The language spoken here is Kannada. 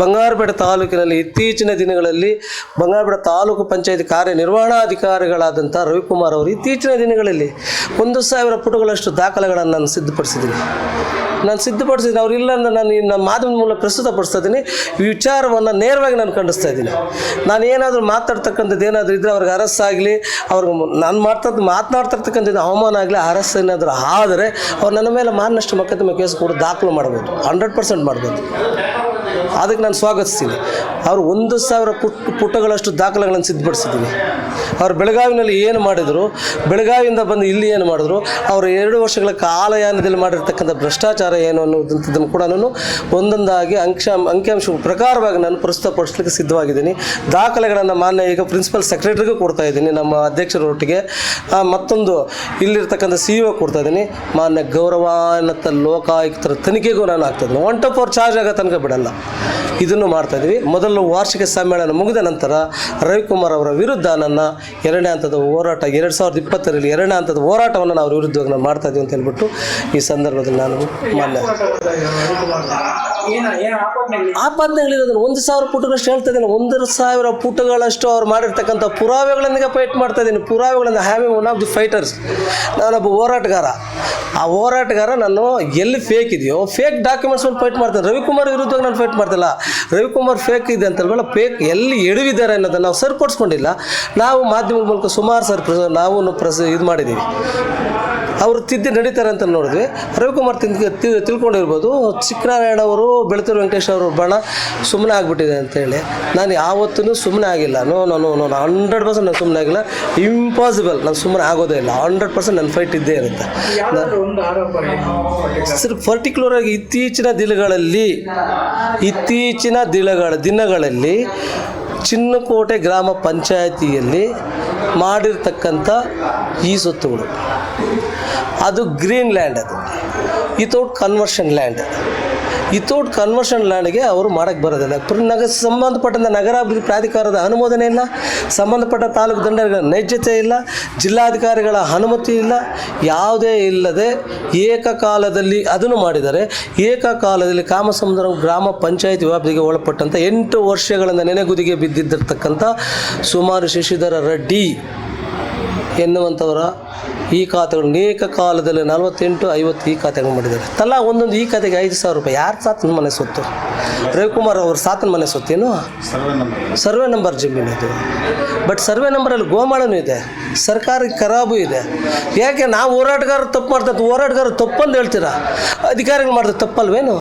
ಬಂಗಾರಪೇಟೆ ತಾಲೂಕಿನಲ್ಲಿ ಇತ್ತೀಚಿನ ದಿನಗಳಲ್ಲಿ ಬಂಗಾರಪೇಟೆ ತಾಲೂಕು ಪಂಚಾಯತ್ ಕಾರ್ಯನಿರ್ವಹಣಾಧಿಕಾರಿಗಳಾದಂಥ ರವಿಕುಮಾರ್ ಅವರು ಇತ್ತೀಚಿನ ದಿನಗಳಲ್ಲಿ ಒಂದು ಸಾವಿರ ಪುಟಗಳಷ್ಟು ದಾಖಲೆಗಳನ್ನು ನಾನು ಸಿದ್ಧಪಡಿಸಿದ್ದೀನಿ. ನಾನು ಸಿದ್ಧಪಡಿಸಿದ್ದೀನಿ. ಅವ್ರು ಇಲ್ಲ ಅಂದ್ರೆ ನಾನು ನಮ್ಮ ಮಾಧ್ಯಮದ ಮೂಲಕ ಪ್ರಸ್ತುತಪಡಿಸ್ತಾ ಇದ್ದೀನಿ. ವಿಚಾರವನ್ನು ನೇರವಾಗಿ ನಾನು ಖಂಡಿಸ್ತಾ ಇದ್ದೀನಿ. ನಾನು ಏನಾದರೂ ಮಾತಾಡ್ತಕ್ಕಂಥದ್ದು ಏನಾದರೂ ಇದ್ದರೆ ಅವ್ರಿಗೆ ಅರಸ್ಸಾಗಲಿ ಅವ್ರಿಗೆ ನಾನು ಮಾಡ್ತಾ ಮಾತನಾಡ್ತಿರ್ತಕ್ಕಂಥದ್ದು ಅವಮಾನ ಆಗಲಿ, ಅರಸ್ ಏನಾದರೂ ಆದರೆ ಅವ್ರು ನನ್ನ ಮೇಲೆ ಮಾನನಷ್ಟ ಮಕ್ಕಳ ಕೇಸ್ ಕೂಡ ದಾಖಲು ಮಾಡ್ಬೋದು. ಹಂಡ್ರೆಡ್ ಪರ್ಸೆಂಟ್ ಮಾಡ್ಬೋದು. ಅದಕ್ಕೆ ನಾನು ಸ್ವಾಗತಿಸ್ತೀನಿ. ಅವರು ಒಂದು ಸಾವಿರ ಪುಟ್ ಪುಟಗಳಷ್ಟು ದಾಖಲೆಗಳನ್ನು ಸಿದ್ಧಪಡಿಸಿದ್ದೀನಿ ಅವರು ಬೆಳಗಾವಿನಲ್ಲಿ ಏನು ಮಾಡಿದರು, ಬೆಳಗಾವಿಯಿಂದ ಬಂದು ಇಲ್ಲಿ ಏನು ಮಾಡಿದ್ರು, ಅವರು ಎರಡು ವರ್ಷಗಳ ಕಾಲಯಾನದಲ್ಲಿ ಮಾಡಿರ್ತಕ್ಕಂಥ ಭ್ರಷ್ಟಾಚಾರ ಏನು ಅನ್ನೋದಂಥದ್ದನ್ನು ಕೂಡ ನಾನು ಒಂದೊಂದಾಗಿ ಅಂಶ ಅಂಕಿಅಂಶ ಪ್ರಕಾರವಾಗಿ ನಾನು ಪ್ರಸ್ತುತಪಡಿಸ್ಲಿಕ್ಕೆ ಸಿದ್ಧವಾಗಿದ್ದೀನಿ. ದಾಖಲೆಗಳನ್ನು ಮಾನ್ಯ ಈಗ ಪ್ರಿನ್ಸಿಪಲ್ ಸೆಕ್ರೆಟರಿಗೂ ಕೊಡ್ತಾ ಇದ್ದೀನಿ, ನಮ್ಮ ಅಧ್ಯಕ್ಷರ ಒಟ್ಟಿಗೆ. ಮತ್ತೊಂದು ಇಲ್ಲಿರ್ತಕ್ಕಂಥ ಸಿ ಇ ಕೊಡ್ತಾ ಇದ್ದೀನಿ. ಮಾನ್ಯ ಗೌರವಾನ್ವಿತ ಲೋಕಾಯುಕ್ತರ ತನಿಖೆಗೂ ನಾನು ಆಗ್ತಾ ಇದ್ದೀನಿ. ಒನ್ ಟು ಫೋರ್ ಚಾರ್ಜ್ ಆಗೋ ತನಕ ಬಿಡಲ್ಲ. ಇದನ್ನು ಮಾಡ್ತಾ ಇದ್ದೀವಿ. ಮೊದಲು ವಾರ್ಷಿಕ ಸಮ್ಮೇಳನ ಮುಗಿದ ನಂತರ ರವಿಕುಮಾರ್ ಅವರ ವಿರುದ್ಧ ನನ್ನ ಎರಡನೇ ಹಂತದ ಹೋರಾಟ, ಎರಡು ಸಾವಿರದ ಇಪ್ಪತ್ತರಲ್ಲಿ ಎರಡನೇ ಹಂತದ ಹೋರಾಟವನ್ನು ನಾವು ವಿರುದ್ಧವಾಗಿ ಮಾಡ್ತಾ ಇದ್ದೀವಿ ಅಂತ ಹೇಳ್ಬಿಟ್ಟು ಈ ಸಂದರ್ಭದಲ್ಲಿ ನಾನು ಮಾನ್ಯ ಏನ ಏನ ಆಪಾದನೆಗಳು ಆಪಾದನೆಗಳಿರೋದನ್ನು ಒಂದು ಸಾವಿರ ಪುಟಗಳಷ್ಟು ಹೇಳ್ತಾ ಇದ್ದೀನಿ. ಒಂದು ಸಾವಿರ ಪುಟಗಳಷ್ಟು ಅವ್ರು ಮಾಡಿರ್ತಕ್ಕಂಥ ಪುರಾವೆಗಳೊಂದಿಗೆ ಫೈಟ್ ಮಾಡ್ತಾ ಇದ್ದೀನಿ. ಪುರಾವೆಗಳಿಂದ have one of the fighters ನಾನೊಬ್ಬ ಹೋರಾಟಗಾರ. ಆ ಹೋರಾಟಗಾರ ನಾನು ಎಲ್ಲಿ ಫೇಕ್ ಇದೆಯೋ ಫೇಕ್ ಡಾಕ್ಯುಮೆಂಟ್ಸ್ ಮೇಲೆ ಫೈಟ್ ಮಾಡ್ತಾರೆ ರವಿಕುಮಾರ್ ವಿರುದ್ಧವಾಗಿ ನಾನು ಫೈಟ್ ಮಾಡ್ತಿಲ್ಲ. ರವಿಕುಮಾರ್ ಫೇಕ್ ಇದೆ ಅಂತ ಹೇಳ್ಬೇಡ ಫೇಕ್ ಎಲ್ಲಿ ಎಡವಿದ್ದಾರೆ ಅನ್ನೋದನ್ನು ನಾವು ಸರಿಪಡಿಸ್ಕೊಂಡಿಲ್ಲ. ನಾವು ಮಾಧ್ಯಮದ ಮೂಲಕ ಸುಮಾರು ಸರ್ ನಾವು ಪ್ರಸ, ಇದು ಮಾಡಿದ್ದೀವಿ. ಅವರು ತಿದ್ದಿ ನಡೀತಾರೆ ಅಂತ ನೋಡಿದ್ವಿ. ರವಿಕುಮಾರ್ ತಿಳ್ಕೊಂಡಿರ್ಬೋದು. ಚಿಕ್ಕನಾರಾಯಣ ಅವರು ಬೆಳತೂರು ವೆಂಕಟೇಶ್ ಅವರು ಬಣ ಸುಮ್ಮನೆ ಆಗಿಬಿಟ್ಟಿದೆ ಅಂತೇಳಿ ನಾನು ಯಾವತ್ತೂ ಸುಮ್ಮನೆ ಆಗಿಲ್ಲ. ನೋ ನಾನು ನೋ ನೋ ಹಂಡ್ರೆಡ್ ಪರ್ಸೆಂಟ್ ನಾನು ಸುಮ್ಮನೆ ಆಗಿಲ್ಲ. ಇಂಪಾಸಿಬಲ್ ನಾನು ಸುಮ್ಮನೆ ಆಗೋದೇ ಇಲ್ಲ. ಹಂಡ್ರೆಡ್ ಪರ್ಸೆಂಟ್ ನನ್ನ ಫೈಟ್ ಇದ್ದೇ ಇರುತ್ತೆ. ಸರ್ ಪರ್ಟಿಕ್ಯುಲರ್ ಆಗಿ ಇತ್ತೀಚಿನ ದಿನಗಳಲ್ಲಿ ಇತ್ತೀಚಿನ ದಿನಗಳ ದಿನಗಳಲ್ಲಿ ಚಿನ್ನಕೋಟೆ ಗ್ರಾಮ ಪಂಚಾಯತಿಯಲ್ಲಿ ಮಾಡಿರ್ತಕ್ಕಂಥ ಈ ಸ್ವತ್ತುಗಳು ಅದು ಗ್ರೀನ್ ಲ್ಯಾಂಡ್ ಅದು. Without conversion land without conversion ಲ್ಯಾಂಡ್ಗೆ ಅವರು ಮಾಡೋಕ್ಕೆ ಬರೋದಿಲ್ಲ. ನಗ ಸಂಬಂಧಪಟ್ಟಂಥ ನಗರಾಭಿವೃದ್ಧಿ ಪ್ರಾಧಿಕಾರದ ಅನುಮೋದನೆ ಇಲ್ಲ. ಸಂಬಂಧಪಟ್ಟ ತಾಲೂಕು ದಂಡಗಳ ನೈಜತೆ ಇಲ್ಲ. ಜಿಲ್ಲಾಧಿಕಾರಿಗಳ ಅನುಮತಿ ಇಲ್ಲ. ಯಾವುದೇ ಇಲ್ಲದೆ ಏಕಕಾಲದಲ್ಲಿ ಅದನ್ನು ಮಾಡಿದರೆ ಏಕಕಾಲದಲ್ಲಿ ಕಾಮಸಮುದ್ರ ಗ್ರಾಮ ಪಂಚಾಯತ್ ವ್ಯಾಪ್ತಿಗೆ ಒಳಪಟ್ಟಂಥ ಎಂಟು ವರ್ಷಗಳಿಂದ ನೆನೆಗುದಿಗೆ ಬಿದ್ದಿದ್ದಿರ್ತಕ್ಕಂಥ ಸುಮಾರು ಶಶಿಧರ ರೆಡ್ಡಿ ಎನ್ನುವಂಥವರ ಈ ಖಾತೆಗಳು ಅನೇಕ ಕಾಲದಲ್ಲಿ ನಲವತ್ತೆಂಟು ಐವತ್ತು ಈ ಖಾತೆಗಳು ಮಾಡಿದ್ದಾರೆ. ತಲಾ ಒಂದೊಂದು ಈ ಖಾತೆಗೆ ಐದು ಸಾವಿರ ರೂಪಾಯಿ. ಯಾರು ಸಾತನ ಮನೆ ಸೊತ್ತು? ರವಿಕುಮಾರ್ ಅವ್ರ ಸಾತನ ಮನೆ ಸೊತ್ತೇನು ಸರ್ವೆ ನಂಬರ್. ಜಮೀನು ಇದು. ಬಟ್ ಸರ್ವೆ ನಂಬರಲ್ಲಿ ಗೋಮಾಳನೂ ಇದೆ. ಸರ್ಕಾರಿ ಖರಾಬು ಇದೆ. ಯಾಕೆ? ನಾವು ಹೋರಾಟಗಾರರು ತಪ್ಪು ಮಾಡ್ತಾ ಹೋರಾಟಗಾರರು ತಪ್ಪಂದು ಹೇಳ್ತೀರಾ? ಅಧಿಕಾರಿಗಳು ಮಾಡಿದ್ರೆ ತಪ್ಪಲ್ವೇನು?